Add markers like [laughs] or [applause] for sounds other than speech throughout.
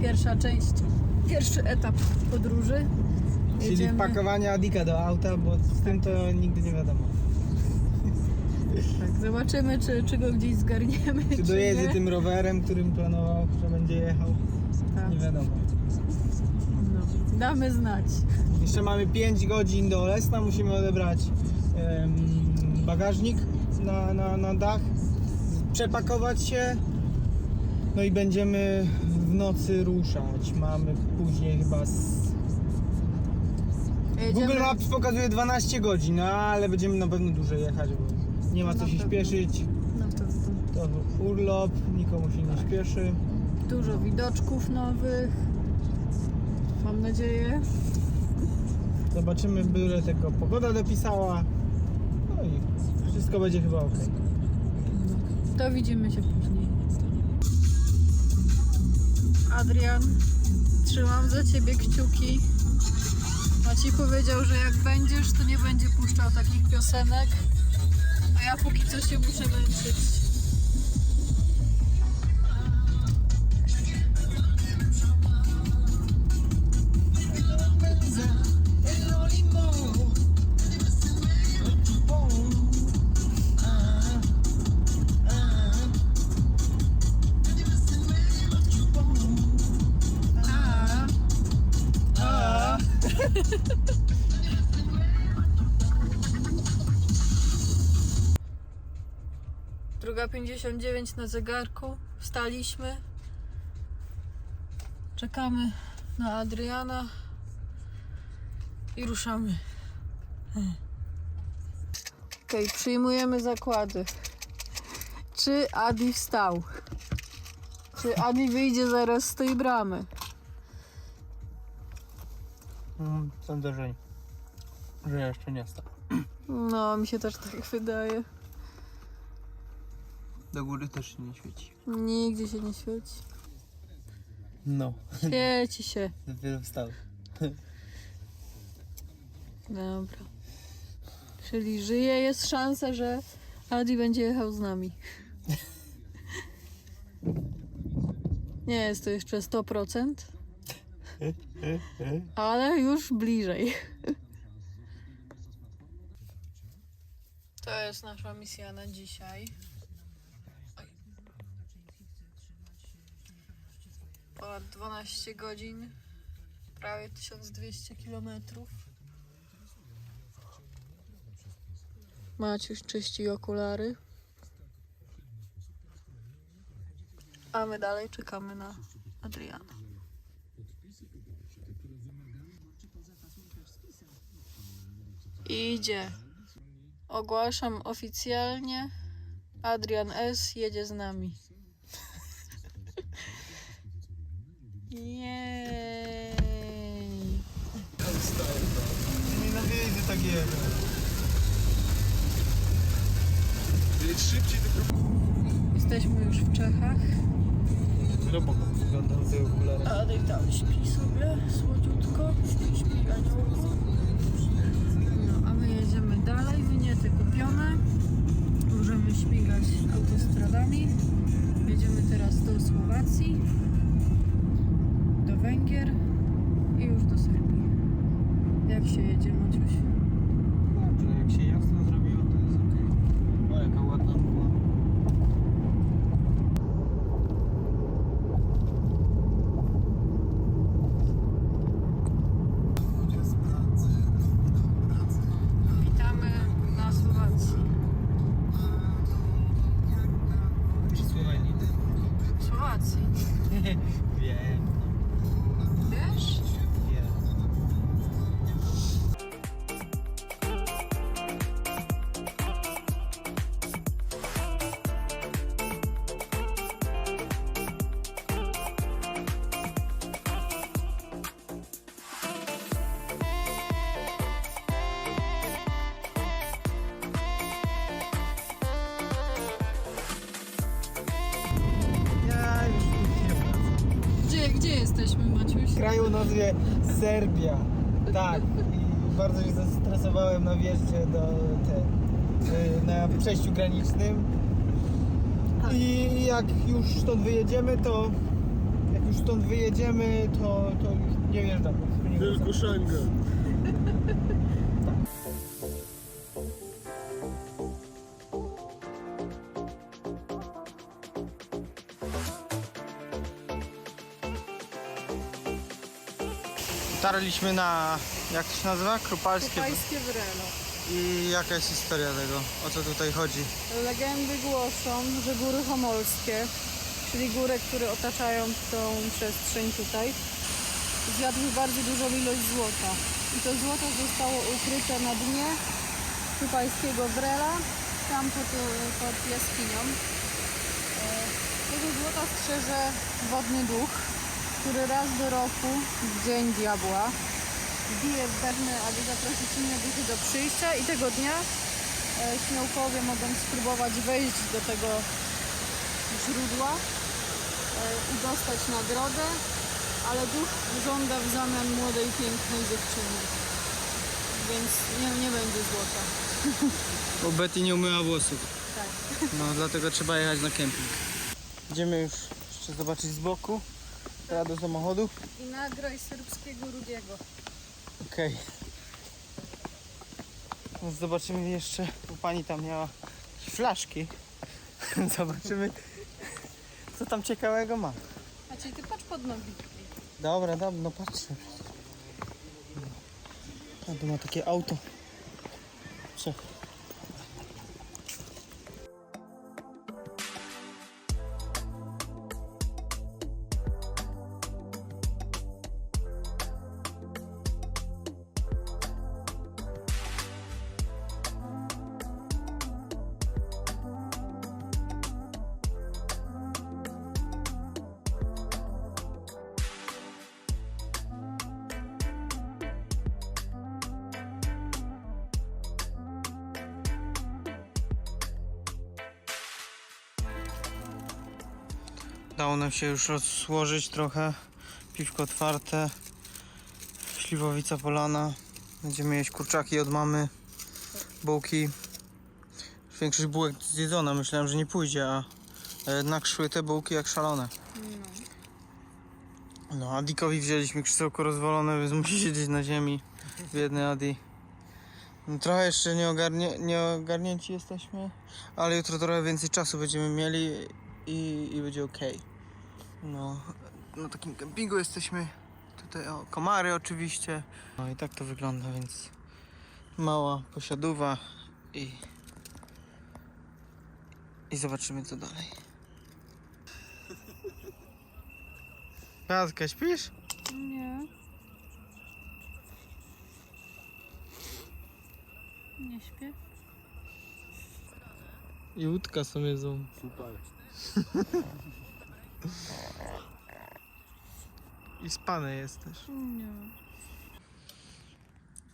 pierwsza część, pierwszy etap podróży. Czyli wpakowanie Adika do auta, bo z tym to nigdy nie wiadomo. Tak, zobaczymy, czy, czy go gdzieś zgarniemy. Czy dojedzie nie. tym rowerem, którym planował, że będzie jechał, Tak. nie wiadomo. No, damy znać. Jeszcze mamy 5 godzin do Lesna, musimy odebrać em, bagażnik na, na, na dach, przepakować się, no i będziemy w nocy ruszać. Mamy później chyba z... Jedziemy- Google Maps pokazuje 12 godzin, no, ale będziemy na pewno dłużej jechać, bo nie ma co Na się pewno. śpieszyć. No to, to To urlop, nikomu się nie śpieszy. dużo widoczków nowych. Mam nadzieję. Zobaczymy, byle tego pogoda dopisała. No i wszystko będzie chyba ok. To widzimy się Adrian, trzymam za ciebie kciuki. Maciej powiedział, że jak będziesz, to nie będzie puszczał takich piosenek. A ja póki co się muszę męczyć. Druga 59 na zegarku. Wstaliśmy. Czekamy na Adriana i ruszamy. Okej, przyjmujemy zakłady. Czy Adi wstał? Czy Adi wyjdzie zaraz z tej bramy? mm, sądzę, że, że jeszcze nie stał. No, mi się też tak wydaje. Do góry też się nie świeci. Nigdzie się nie świeci. No, Świeci się. [laughs] dopiero wstał. Dobra. Czyli żyje, jest szansa, że Adi będzie jechał z nami. [laughs] Nie jest to jeszcze 100%, ale już bliżej. [laughs] To jest nasza misja na dzisiaj. Ponad 12 godzin, prawie 1200 kilometrów. Maciuś czyści okulary. A my dalej czekamy na Adriana. Idzie. Ogłaszam oficjalnie. Adrian S. jedzie z nami. Jej. Nienawidzę tak jechać. Szybciej tylko. Jesteśmy już w Czechach. Robocop wyglądał z tej okulary. Adek tam śpi sobie słodziutko. Śpi, śpi aniołku. No, a my jedziemy dalej. Wyniety kupione. Możemy śmigać autostradami. Jedziemy teraz do Słowacji, Węgier i już do Serbii. Jak się jedzie, Maciuś? Gdzie, gdzie jesteśmy, Maciuś? W kraju o nazwie Serbia. Tak. I bardzo się zestresowałem na wjeździe do te, y, na przejściu granicznym. Tak. I jak już stąd wyjedziemy, to jak już stąd wyjedziemy, to, to nie wjeżdżam. Tylko. Schengen. Dotarliśmy na, jak to się nazywa? Krupalskie. Wrelo. I jaka jest historia tego? O co tutaj chodzi? Legendy głoszą, że góry homolskie, czyli góry, które otaczają tą przestrzeń tutaj, zjadły bardzo dużą ilość złota. I to złoto zostało ukryte na dnie Kupajskiego Wrela, tam pod, pod jaskinią. E, Tego złota strzeże wodny duch, który raz do roku, w dzień diabła, bije w bębny, aby zaprosić inne duchy do przyjścia i tego dnia e, śmiałkowie mogą spróbować wejść do tego źródła e, i dostać nagrodę, ale duch żąda w zamian młodej, pięknej dziewczyny. Więc nie, nie będzie złota. [laughs] Bo Betty nie umyła włosów. Tak. No dlatego trzeba jechać na kemping. Idziemy już jeszcze zobaczyć z boku. Teraz do samochodu. I nagraj serbskiego Rudiego. Okej. No zobaczymy jeszcze, bo pani tam miała flaszki. [laughs] zobaczymy, co tam ciekawego ma. A czyli ty patrz pod nogi. Dobra, dobra, no patrzę. A tu ma takie auto. Czek. Się już rozłożyć trochę. Piwko otwarte. Śliwowica polana. Będziemy jeść kurczaki od mamy. Bułki. Większość bułek zjedzona. Myślałem, że nie pójdzie, a jednak szły te bułki jak szalone. No, Adikowi wzięliśmy krzesełko rozwalone, więc musi siedzieć na ziemi. Biedny Adi. No, trochę jeszcze nie ogarnięci jesteśmy, ale jutro trochę więcej czasu będziemy mieli i, i będzie ok. No, na takim kempingu jesteśmy. Tutaj o, komary oczywiście. No i tak to wygląda, więc mała posiadówa i i zobaczymy co dalej. [laughs] Kazka, śpisz? Nie. Nie śpię. I łódka są jedzą. Super. [laughs] I spane jest też. Nie.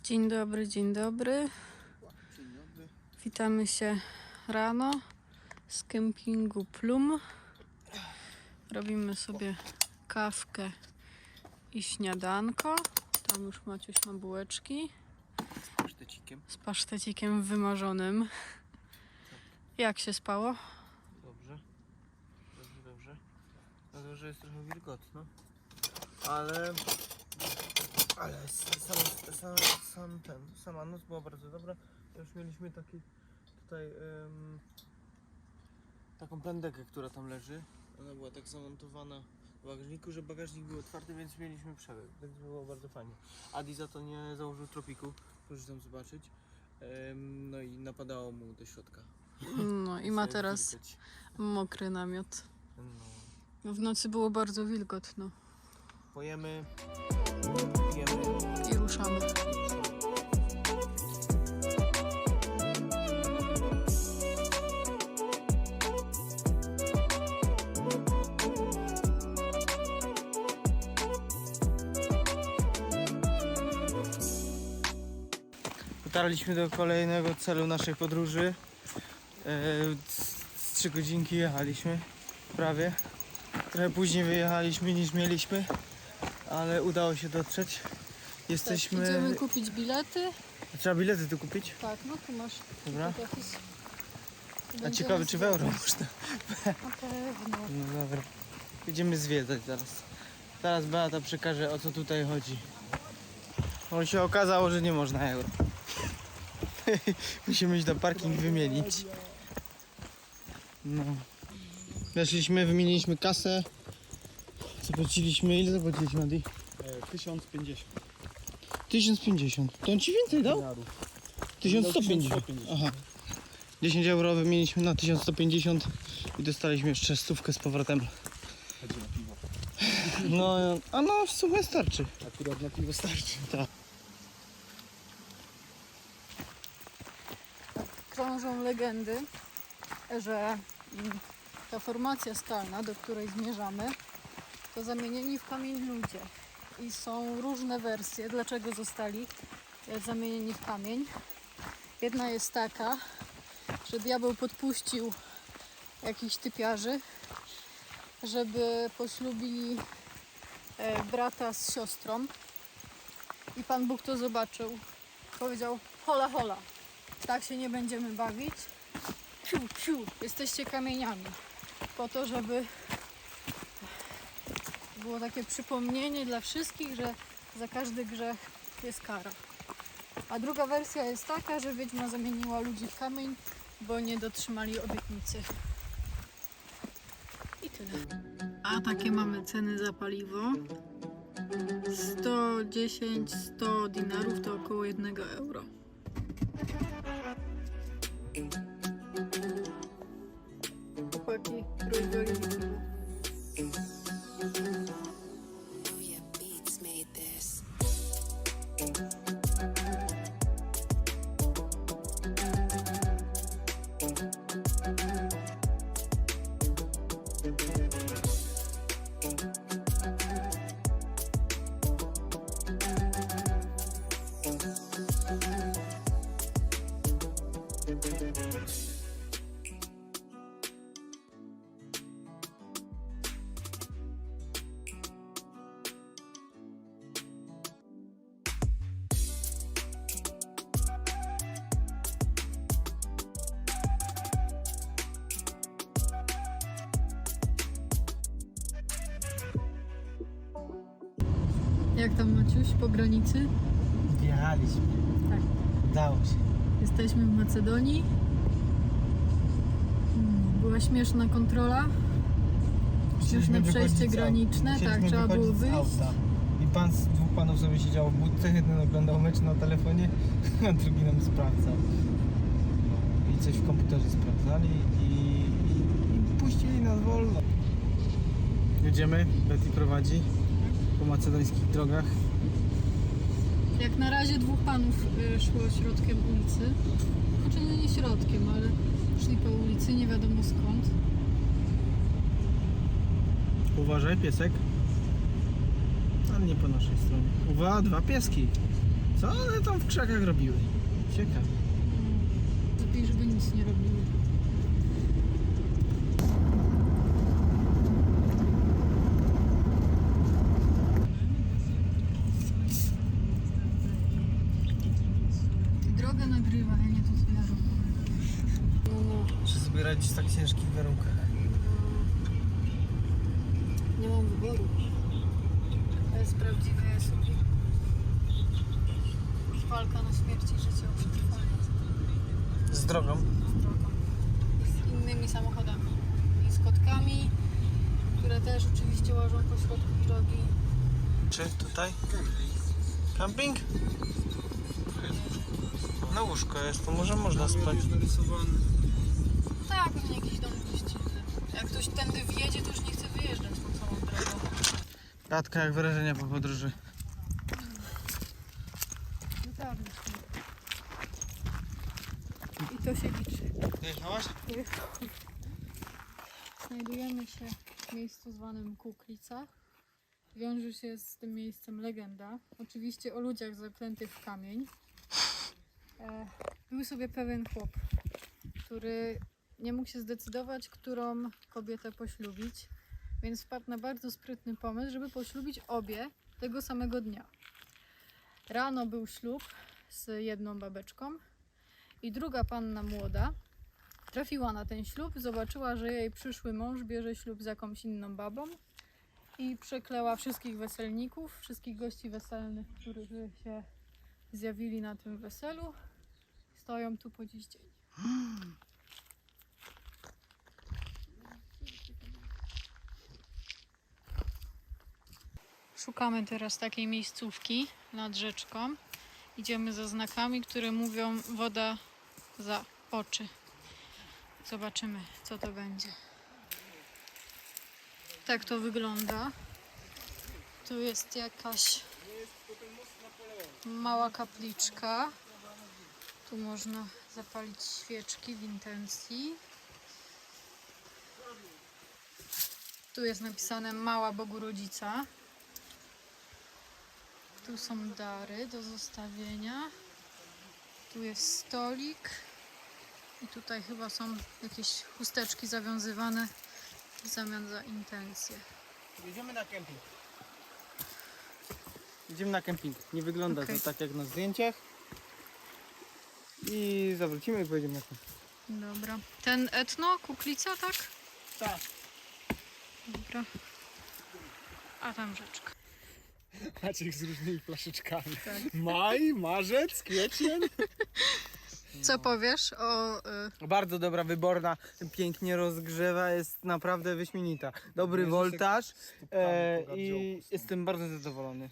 Dzień dobry, dzień dobry. Witamy się rano z kempingu Plum. Robimy sobie kawkę i śniadanko. Tam już Maciuś ma bułeczki Pasztecikiem. z pasztecikiem wymarzonym. Jak się spało? Dobrze. Dobrze, dobrze. Że jest trochę wilgotno. Ale... Ale sam, sam, sam ten, sama noc była bardzo dobra. Już mieliśmy taki tutaj em, taką plandekę, która tam leży. Ona była tak zamontowana w bagażniku, że bagażnik był otwarty, więc mieliśmy przebieg, więc było bardzo fajnie. Adi za to nie założył tropiku, proszę tam zobaczyć. Em, no i napadało mu do środka. No i ma teraz mokry namiot. No. W nocy było bardzo wilgotno. Pojemy, pijemy. I ruszamy. Dotarliśmy do kolejnego celu naszej podróży. E, z- z trzy godzinki jechaliśmy, prawie. Trochę później wyjechaliśmy niż mieliśmy, ale udało się dotrzeć. Jesteśmy. Tak, idziemy kupić bilety. Trzeba bilety tu kupić? Tak, no tu masz Dobra. A ciekawe czy w euro można. Na pewno. No dobra. Idziemy zwiedzać zaraz. Zaraz Beata przekaże o co tutaj chodzi. Bo się okazało, że nie można euro. [laughs] Musimy iść na parking wymienić. No. Weszliśmy, wymieniliśmy kasę. Zapłaciliśmy, ile zapłaciliśmy Adi? 1050 1050. To on ci więcej dał? dolarów. 1150. 1150. Aha. 10 euro wymieniliśmy na 1150 i dostaliśmy jeszcze stówkę z powrotem. Chodzi na piwo. No, a no w sumie starczy. Akurat na piwo starczy. Tak. Krążą legendy, że mm, ta formacja skalna, do której zmierzamy, to zamienieni w kamień ludzie. I są różne wersje, dlaczego zostali e, zamienieni w kamień. Jedna jest taka, że diabeł podpuścił jakichś typiarzy, żeby poślubili e, brata z siostrą. I Pan Bóg to zobaczył. Powiedział, hola, hola, tak się nie będziemy bawić. Ciu, ciu, jesteście kamieniami. Po to, żeby było takie przypomnienie dla wszystkich, że za każdy grzech jest kara. A druga wersja jest taka, że wiedźma zamieniła ludzi w kamień, bo nie dotrzymali obietnicy. I tyle. A takie mamy ceny za paliwo. 110, 100 dinarów to około 1 euro. Jak tam Maciuś po granicy? Wjechaliśmy. Tak. Udało się. Jesteśmy w Macedonii. Mm, Była śmieszna kontrola. Śmieszne przejście graniczne, tak, trzeba było wyjść. I pan z dwóch panów sobie siedział w budce, jeden oglądał mecz na telefonie, [laughs] a drugi nam sprawdzał. I coś w komputerze sprawdzali i, i, i puścili nas wolno. Jedziemy, Betty prowadzi po macedońskich drogach. Jak na razie dwóch panów y, szło środkiem ulicy. Znaczy no nie środkiem, ale szli po ulicy, nie wiadomo skąd. Uważaj, piesek. Ale nie po naszej stronie. Uwaga, dwa pieski. Co one tam w krzakach robiły? Ciekawe. Lepiej, żeby nic nie robiły. Droga nagrywa, ja nie to co ja robię. No, no. Czy sobie radzić w tak ciężkich warunkach? Nie mam wyboru. To jest prawdziwy SUV. Walka na śmierć i życie o przetrwanie Z drogą. z drogą. I z innymi samochodami. I z kotkami, które też oczywiście łażą po środku drogi. Czy tutaj? Camping? Na łóżko jest, to może można spać. Tak, pewnie jakiś dom gościnny. Jak ktoś tędy wjedzie, to już nie chce wyjeżdżać tą samą drogą. Radka, jak wrażenia po podróży? Naprawdę. I to się liczy. Jechałaś? Znajdujemy się w miejscu zwanym Kuklica. Wiąże się z tym miejscem legenda. Oczywiście o ludziach zaklętych w kamień. E, był sobie pewien chłop, który nie mógł się zdecydować, którą kobietę poślubić, więc wpadł na bardzo sprytny pomysł, żeby poślubić obie tego samego dnia. Rano był ślub z jedną babeczką i druga panna młoda trafiła na ten ślub, zobaczyła, że jej przyszły mąż bierze ślub z jakąś inną babą i przekleła wszystkich weselników, wszystkich gości weselnych, którzy się zjawili na tym weselu. Stoją tu po dziś dzień. Szukamy teraz takiej miejscówki nad rzeczką. Idziemy za znakami, które mówią woda za oczy. Zobaczymy, co to będzie. Tak to wygląda. Tu jest jakaś mała kapliczka. Tu można zapalić świeczki w intencji. Tu jest napisane Mała Bogu Rodzica. Tu są dary do zostawienia. Tu jest stolik. I tutaj chyba są jakieś chusteczki zawiązywane w zamian za intencje. Jedziemy na kemping. Jedziemy na kemping. Nie wygląda Okej. to tak jak na zdjęciach. I zawrócimy i pojedziemy na kemping. Dobra. Ten etno, kuklica, tak? Tak. Dobra. A tam rzeczka. [laughs] Maciek z różnymi flaszeczkami. Tak. Maj, marzec, kwiecień. Co powiesz o... Y, Bardzo dobra, wyborna, pięknie rozgrzewa, jest naprawdę wyśmienita. Dobry woltaż e, i jestem bardzo zadowolony.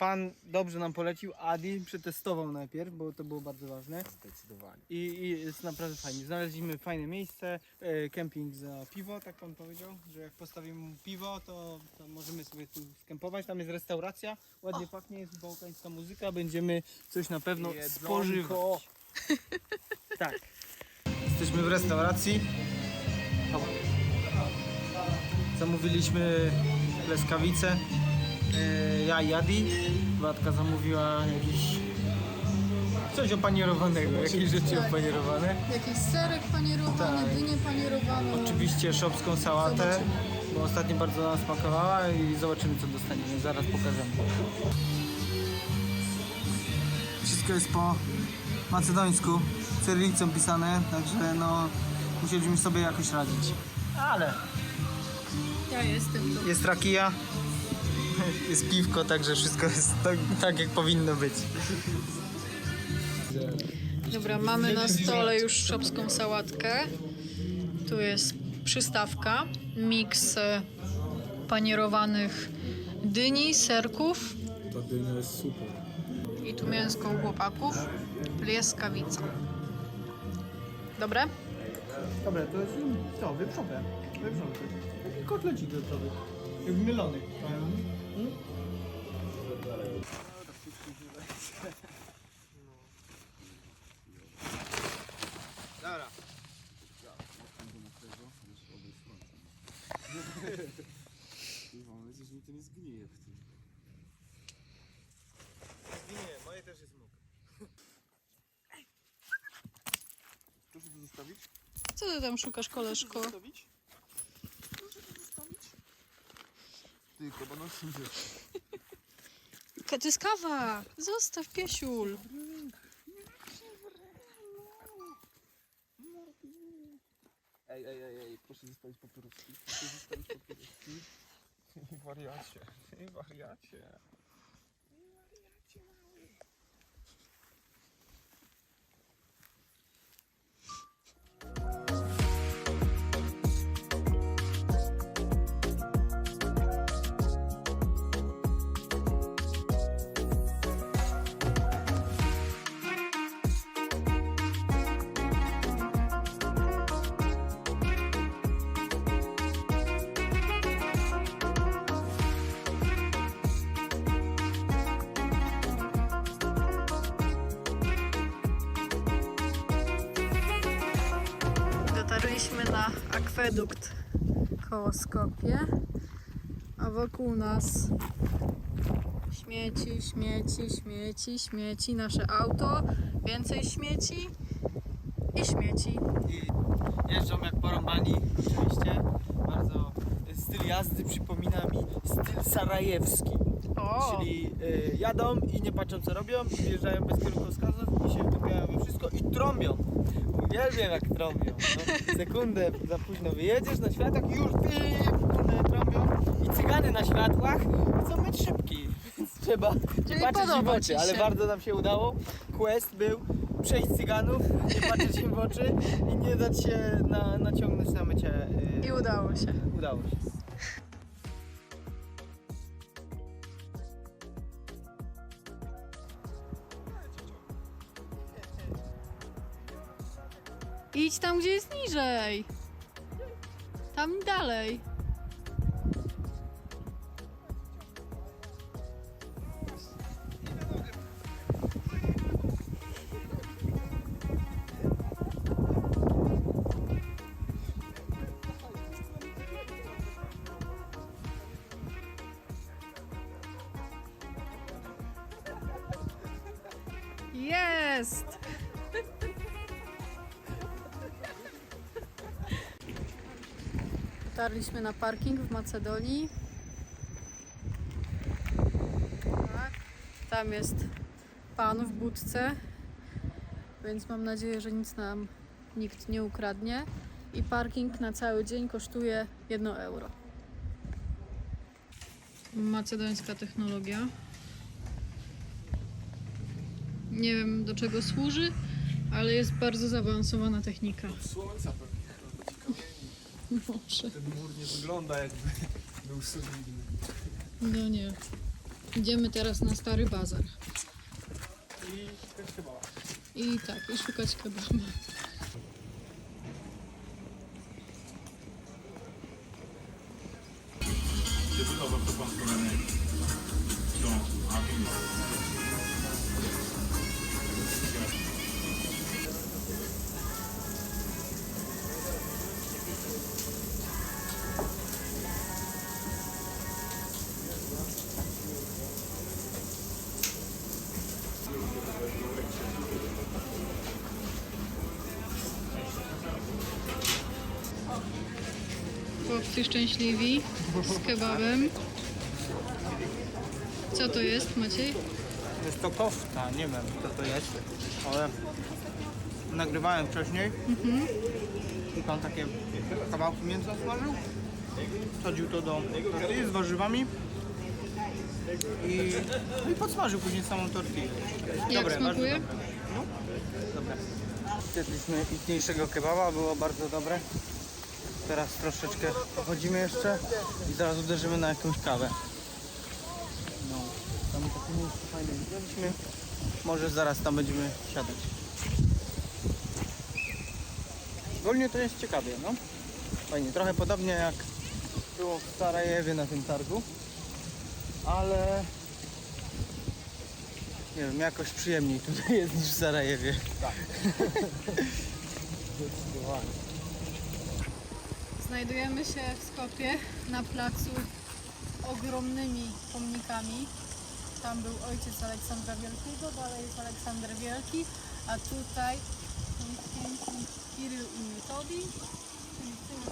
Pan dobrze nam polecił, Adi przetestował najpierw, bo to było bardzo ważne. Zdecydowanie. I, i jest naprawdę fajnie. Znaleźliśmy fajne miejsce, e, kemping za piwo, tak pan powiedział, że jak postawimy mu piwo, to, to możemy sobie tu skempować. Tam jest restauracja, ładnie pachnie, jest bałkańska muzyka, będziemy coś na pewno Jedzonko. spożywać. [laughs] Tak. Jesteśmy w restauracji. Zamówiliśmy pleskawice. E, Ja i Adi. Watka zamówiła jakiś coś opanierowanego, jakieś rzeczy Tak. opanierowane. jakiś serek panierowany, Tak. dynie panierowane. Oczywiście szopską sałatę, Zobaczymy. bo ostatnio bardzo nam smakowała i zobaczymy co dostaniemy. Zaraz pokażemy. Wszystko jest po macedońsku, cyrylicą pisane, także no musieliśmy sobie jakoś radzić. Ale Ja jestem tu. jest rakija, jest piwko, także wszystko jest tak, tak jak powinno być. Dobra, mamy na stole już szopską sałatkę. Tu jest przystawka, miks e, panierowanych dyni, serków Ta dynia jest super. i tu mięsko u chłopaków, lieskawica. Dobre? Dobra, to jest co, wieprzowę. Wieprzowę. Taki kotlecik wieprzowy. Jak mylony. Dobra. Mam nadzieję, że mi to nie zgnije w tym. Zginie, moje też jest mógł. Proszę to zostawić? Co ty tam szukasz, koleżko? Zostawić? Proszę to zostawić? Ty. Ka- To jest kawa! Zostaw, piesiul! Ej, ej, ej, ej, proszę zostawić papieroski. Proszę zostawić papieroski. Wariacie, wariacie. Dotarliśmy na akwedukt koło Skopie, a wokół nas śmieci, śmieci, śmieci, śmieci, nasze auto, więcej śmieci i śmieci. Jeżdżą jak porąbani, oczywiście. Bardzo styl jazdy przypomina mi styl sarajewski. O! Czyli y, jadą i nie patrzą co robią, wjeżdżają bez kierunkowskazów i się wtopiają we wszystko i trąbią. Uwielbiam jak trąbią. No. Sekundę za późno wyjedziesz na światłach i już kurde, trąbią. I cygany na światłach chcą być szybki, więc trzeba nie patrzeć im w oczy, ale bardzo nam się udało. Quest był przejść cyganów, nie patrzeć im w oczy i nie dać się na, naciągnąć na mycie. Yy, I udało się. udało się. Idź tam, gdzie jest niżej. Tam dalej. Dotarliśmy na parking w Macedonii. Tak. Tam jest pan w budce, więc mam nadzieję, że nic nam nikt nie ukradnie. I parking na cały dzień kosztuje 1 euro. Macedońska technologia. Nie wiem do czego służy, ale jest bardzo zaawansowana technika. Słońca pewnie. Może. Ten mur nie wygląda jakby był solidny. No nie. Idziemy teraz na stary bazar. I też chyba. I tak, i szukać kebaba. Szczęśliwi z kebabem. Co to jest, Maciej? Jest to kofta, nie wiem co to jest, ale nagrywałem wcześniej. I pan takie kawałki mięsa smażył. Wsadził to do tortilli z warzywami. I, no i podsmażył później samą tortillę. Jak Dobre, smakuje? bardzo dobre. No, dobre. Zjedliśmy istniejszego kebaba, było bardzo dobre. Teraz troszeczkę pochodzimy jeszcze i zaraz uderzymy na jakąś kawę. No, tam takie miejsce fajne widzieliśmy. Może zaraz tam będziemy siadać. Ogólnie to jest ciekawie, no. Fajnie, trochę podobnie jak było w Sarajewie na tym targu. Ale nie wiem, jakoś przyjemniej tutaj jest niż w Sarajewie. Tak. [laughs] Znajdujemy się w Skopie na placu ogromnymi pomnikami. Tam był ojciec Aleksandra Wielkiego, dalej jest Aleksander Wielki, a tutaj są święci Kiryl i Metodij, czyli i.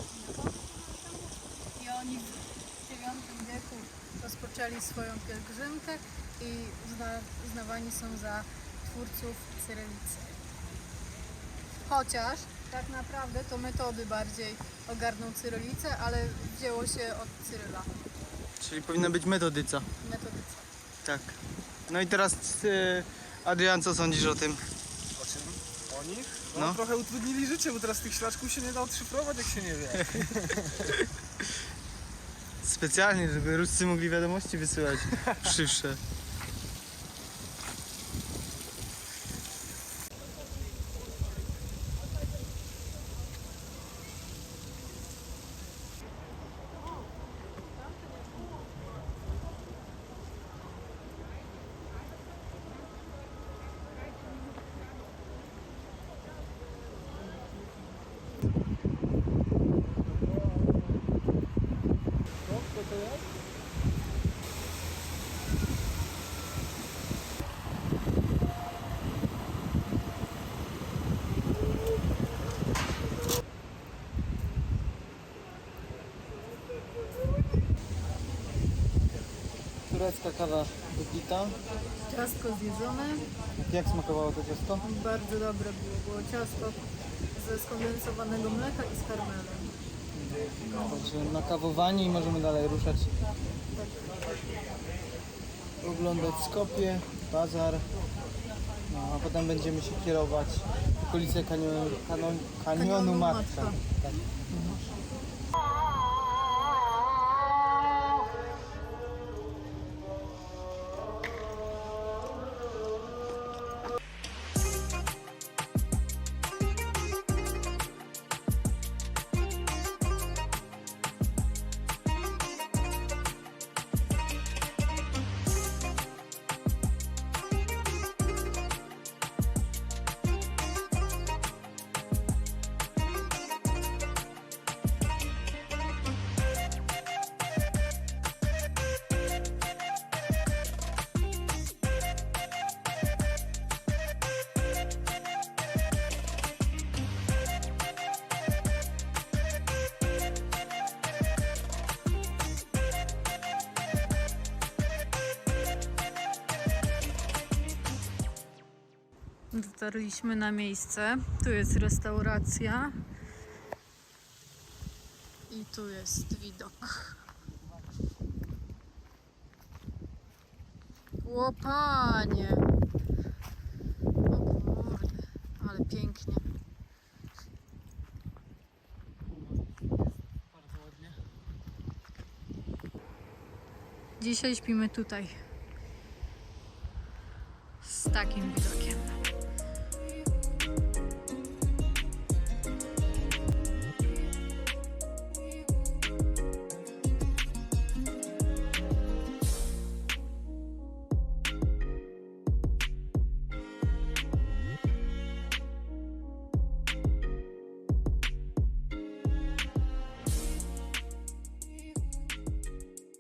I oni w IX wieku rozpoczęli swoją pielgrzymkę i uzna, uznawani są za twórców cyrylicy. Chociaż tak naprawdę to metody bardziej ogarnął cyrylicę, ale wzięło się od Cyryla. Czyli powinna być metodyca. Metodyca. Tak. No i teraz y, Adrian, co sądzisz o tym? O czym? O nich? No, No. trochę utrudnili życie, bo teraz tych ślaczków się nie da odszyfrować, jak się nie wie. [laughs] Specjalnie, żeby Ruscy mogli wiadomości wysyłać [laughs] szybsze. Turecka kawa wypita. Ciastko zjedzone. jak smakowało to ciasto? Bardzo dobre było. Było ciasto ze skondensowanego mleka i z karmelem. Także nakawowani i możemy dalej ruszać. Oglądać Skopie, bazar. No, a potem będziemy się kierować w okolice kanionu, kanionu, Kanionu Matka. Matka. Dotarliśmy na miejsce. Tu jest restauracja. I tu jest widok. Łopanie! O ale pięknie. Dzisiaj śpimy tutaj. Z takim widokiem.